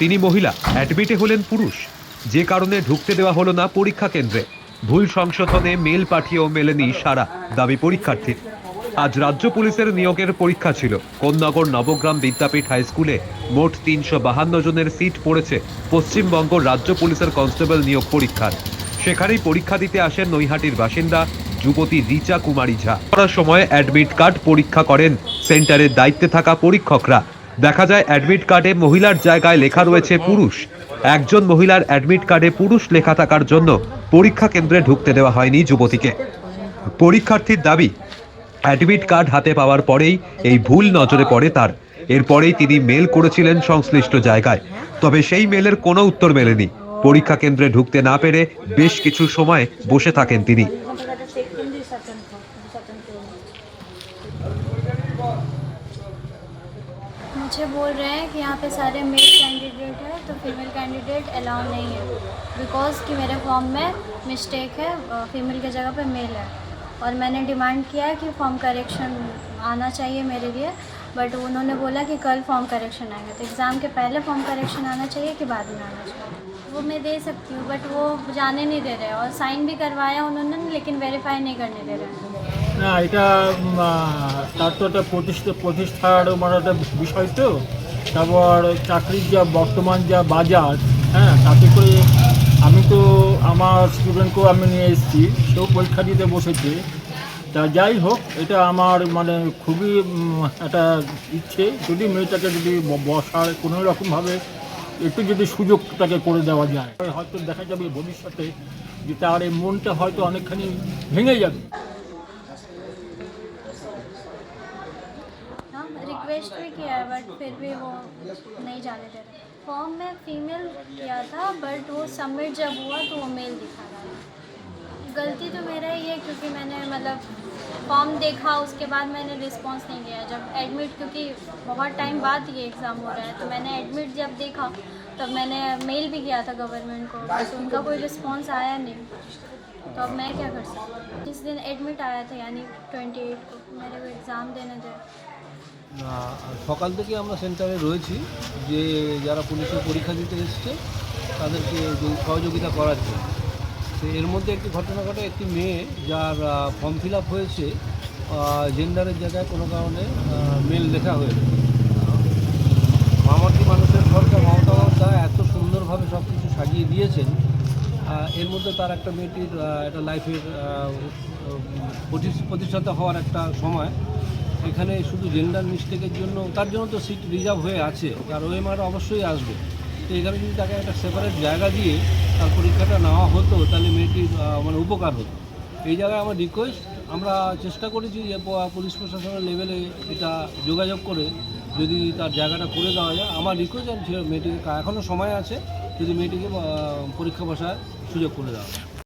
তিনি মহিলা, অ্যাডমিটে হলেন পুরুষ। যে কারণে ঢুকতে দেওয়া হলো না পরীক্ষা কেন্দ্রে। ভুল সংশোধনে মেল পাঠিয়েও মেলেনি সারা দাবি পরীক্ষার্থীর। আজ রাজ্য পুলিশের নিয়োগের পরীক্ষা ছিল। কোন্নগর নবগ্রাম বিদ্যাপীঠ হাই স্কুলে মোট তিনশো বাহান্ন জনের সিট পড়েছে পশ্চিমবঙ্গ রাজ্য পুলিশের কনস্টেবল নিয়োগ পরীক্ষার। সেখানেই পরীক্ষা দিতে আসেন নৈহাটির বাসিন্দা যুবতী রিচা কুমারী ঝা। করার সময় অ্যাডমিট কার্ড পরীক্ষা করেন। সেন্টারের দায়িত্বে থাকা পরীক্ষকরা দেখা যায় অ্যাডমিট কার্ডে মহিলার জায়গায় লেখা রয়েছে পুরুষ। একজন মহিলার অ্যাডমিট কার্ডে পুরুষ লেখা থাকার জন্য পরীক্ষা কেন্দ্রে ঢুকতে দেওয়া হয়নি যুবতীকে। পরীক্ষার্থীর দাবি, অ্যাডমিট কার্ড হাতে পাওয়ার পরেই এই ভুল নজরে পড়ে তার। এরপরেই তিনি মেল করেছিলেন সংশ্লিষ্ট জায়গায়। তবে সেই মেলের কোনো উত্তর মেলেনি। পরীক্ষা কেন্দ্রে ঢুকতে না পেরে বেশ কিছু সময় বসে থাকেন তিনি। मुझे बोल रहे हैं कि यहाँ पे सारे मेल कैंडिडेट हैं तो फीमेल कैंडिडेट अलाउ नहीं है। बिकॉज़ कि मेरे फॉर्म में मिस्टेक है फीमेल की जगह पे मेल है। और मैंने डिमांड किया है कि फॉर्म करेक्शन आना चाहिए मेरे लिए बट उन्होंने बोला कि कल फॉर्म करेक्शन आएगा। तो एग्ज़ाम के पहले फॉर्म करेक्शन आना चाहिए कि बाद में आना चाहिए? वो मैं दे सकती हूँ बट वो जाने नहीं दे रहे और साइन भी करवाया उन्होंने, लेकिन वेरीफाई नहीं करने दे रहे না, এটা তার তো একটা প্রতিষ্ঠা, প্রতিষ্ঠার মানে একটা বিষয় তো। তারপর চাকরির যা বর্তমান যা বাজার হ্যাঁ তাতে করে আমি তো আমার স্টুডেন্টকেও আমি নিয়ে এসেছি, সেও পরীক্ষা দিতে বসেছে। তা যাই হোক, এটা আমার মানে খুবই একটা ইচ্ছে। যদি মেয়েটাকে যদি বসার কোনো রকমভাবে একটু যদি সুযোগ তাকে করে দেওয়া যায়, হয়তো দেখা যাবে ভবিষ্যতে যে তার এই মনটা হয়তো অনেকখানি ভেঙে যাবে। रिक्वेस्ट भी किया है बट फिर भी वो नहीं जाने दे रहे। फॉर्म में फीमेल किया था बट वो सबमिट जब हुआ तो वो मेल दिखा रहा है गलती तो मेरा ही है, क्योंकि मैंने मतलब फॉर्म देखा, उसके बाद मैंने रिस्पांस नहीं किया जब एडमिट क्योंकि बहुत टाइम बाद ये एग्ज़ाम हो रहा है तो मैंने एडमिट जब देखा, तब मैंने मेल भी किया था गवर्नमेंट को बस उनका कोई रिस्पॉन्स आया नहीं। तो अब मैं क्या कर सकती जिस दिन एडमिट आया था, यानी ट्वेंटी एट को। मेरे को एग्ज़ाम देने थे সকাল থেকে আমরা সেন্টারে রয়েছি যে যারা পুলিশের পরীক্ষা দিতে এসছে, তাদেরকে সহযোগিতা করার জন্য। তো এর মধ্যে একটি ঘটনা ঘটে, একটি মেয়ে যার ফর্ম ফিল আপ হয়েছে জেন্ডারের জায়গায় কোনো কারণে মেল লেখা হয়েছে মামাটি মানুষের সরকার মমতা বন্দ্যোপাধ্যায় এত সুন্দরভাবে সব কিছু সাজিয়ে দিয়েছেন এর মধ্যে তার একটা মেয়েটির একটা লাইফের প্রতিষ্ঠাতা হওয়ার একটা সময়। এখানে শুধু জেন্ডার মিস্টেকের জন্য, তার জন্য তো সিট রিজার্ভ হয়ে আছে। তার ওএমআর অবশ্যই আসবে। তো এখানে যদি তাকে একটা সেপারেট জায়গা দিয়ে তার পরীক্ষাটা নেওয়া হতো, তাহলে মেয়েটির মানে উপকার হতো। এই জায়গায় আমার রিকোয়েস্ট আমরা চেষ্টা করেছি যে পুলিশ প্রশাসনের লেভেলে এটা যোগাযোগ করে যদি তার জায়গাটা করে দেওয়া যায়। আমার রিকোয়েস্ট মেয়েটিকে এখনও সময় আছে, যদি মেয়েটিকে পরীক্ষা বসার সুযোগ করে দেওয়া